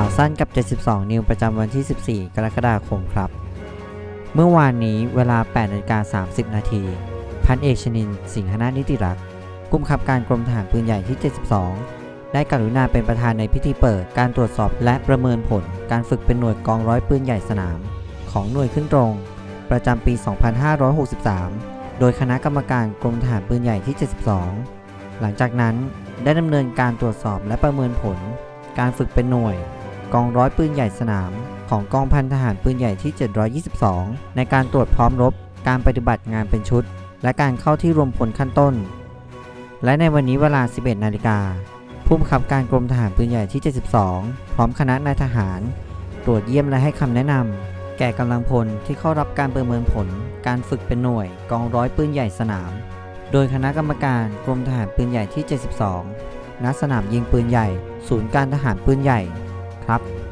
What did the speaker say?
ข่าวสั้นกับ 72 นิวประจำวันที่ 14 กรกฎาคมครับ เมื่อวานนี้เวลา8นาฬิกา30 นาที พันเอกชนิน สิงหนานิติรักษ์กุมขับการกรมทหารปืนใหญ่ที่ 72 ได้กรุณาเป็นประธานในพิธีเปิดการตรวจสอบและประเมินผล การฝึกเป็นหน่วยกองร้อยปืนใหญ่สนาม ของหน่วยขึ้นตรง ประจำปี 2563 โดยคณะกรรมการกรมทหารปืนใหญ่ที่ 72 หลังจากนั้นได้ดำเนินการตรวจสอบและประเมินผล การฝึกเป็นหน่วย กองร้อยปืนใหญ่สนาม ของกองพันทหารปืนใหญ่ที่ 722 ในการตรวจพร้อมรบ การปฏิบัติงานเป็นชุด และการเข้าที่รวมพลขั้นต้น และในวันนี้เวลา 11 นาฬิกาผู้บังคับการกรมทหารปืนใหญ่ที่ 72 พร้อมคณะนายทหาร ตรวจเยี่ยมและให้คำแนะนำแก่กำลังพลที่เข้ารับการประเมินผล การฝึกเป็นหน่วยกองร้อยปืนใหญ่สนาม โดยคณะกรรมการกรมทหารปืนใหญ่ที่ 72ณสนามยิงปืนใหญ่ ศูนย์การทหารปืนใหญ่ ครับ